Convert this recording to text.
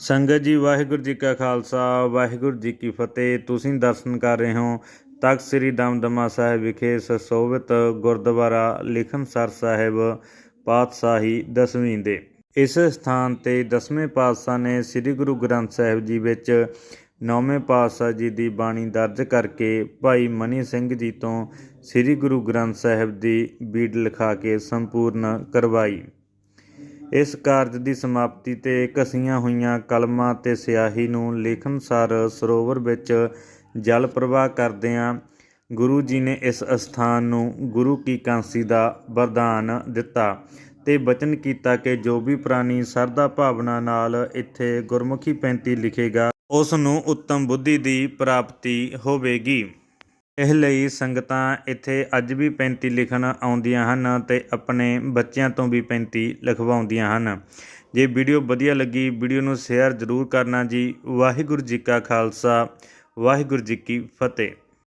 ਸੰਗਤ ਜੀ, ਵਾਹਿਗੁਰੂ ਜੀ ਕਾ ਖਾਲਸਾ, ਵਾਹਿਗੁਰੂ ਜੀ ਕੀ ਫਤਿਹ। ਤੁਸੀਂ ਦਰਸ਼ਨ ਕਰ ਰਹੇ ਹੋ ਤਖਤ ਸ੍ਰੀ ਦਮਦਮਾ ਸਾਹਿਬ ਵਿਖੇ ਸਸੋਵਿਤ ਗੁਰਦੁਆਰਾ ਲਿਖਨਸਰ ਸਾਹਿਬ ਪਾਤਸ਼ਾਹੀ ਦਸਵੀਂ ਦੇ। ਇਸ ਸਥਾਨ ਤੇ ਦਸਵੇਂ ਪਾਤਸ਼ਾਹ ਨੇ ਸ੍ਰੀ ਗੁਰੂ ਗ੍ਰੰਥ ਸਾਹਿਬ ਜੀ ਵਿੱਚ ਨੌਵੇਂ ਪਾਤਸ਼ਾਹ ਜੀ ਦੀ ਬਾਣੀ ਦਰਜ ਕਰਕੇ ਭਾਈ ਮਨੀ ਸਿੰਘ ਜੀ ਤੋਂ ਸ੍ਰੀ ਗੁਰੂ ਗ੍ਰੰਥ ਸਾਹਿਬ ਦੀ ਬੀੜ ਲਿਖਾ ਕੇ ਸੰਪੂਰਨ ਕਰਵਾਈ। ਇਸ ਕਾਰਜ ਦੀ ਸਮਾਪਤੀ ਤੇ ਘਸੀਆਂ ਹੋਈਆਂ ਕਲਮਾਂ ਤੇ ਸਿਆਹੀ ਨੂੰ ਲੇਖਨਸਾਰ ਸਰੋਵਰ ਵਿੱਚ ਜਲ ਪ੍ਰਵਾਹ ਕਰਦਿਆਂ ਗੁਰੂ ਜੀ ਨੇ ਇਸ ਅਸਥਾਨ ਨੂੰ ਗੁਰੂ ਕੀ ਕਾਂਸੀ ਦਾ ਵਰਦਾਨ ਦਿੱਤਾ ਤੇ ਬਚਨ ਕੀਤਾ ਕਿ ਜੋ ਵੀ ਪ੍ਰਾਨੀ ਸਰਦਾ ਭਾਵਨਾ ਨਾਲ ਇੱਥੇ ਗੁਰਮੁਖੀ ਪੈਂਤੀ ਲਿਖੇਗਾ, ਉਸ ਨੂੰ ਉੱਤਮ ਬੁੱਧੀ ਦੀ ਪ੍ਰਾਪਤੀ ਹੋਵੇਗੀ। ਇਹ ਲਈ ਸੰਗਤਾਂ ਇੱਥੇ ਅੱਜ ਵੀ 35 ਲਿਖਣ ਆਉਂਦੀਆਂ ਹਨ ਅਤੇ ਆਪਣੇ ਬੱਚਿਆਂ ਤੋਂ ਵੀ 35 ਲਿਖਵਾਉਂਦੀਆਂ ਹਨ। ਜੇ ਵੀਡੀਓ ਵਧੀਆ ਲੱਗੀ, ਵੀਡੀਓ ਨੂੰ ਸ਼ੇਅਰ ਜ਼ਰੂਰ ਕਰਨਾ ਜੀ। ਵਾਹਿਗੁਰੂ ਜੀ ਕਾ ਖਾਲਸਾ, ਵਾਹਿਗੁਰੂ ਜੀ ਕੀ ਫਤਿਹ।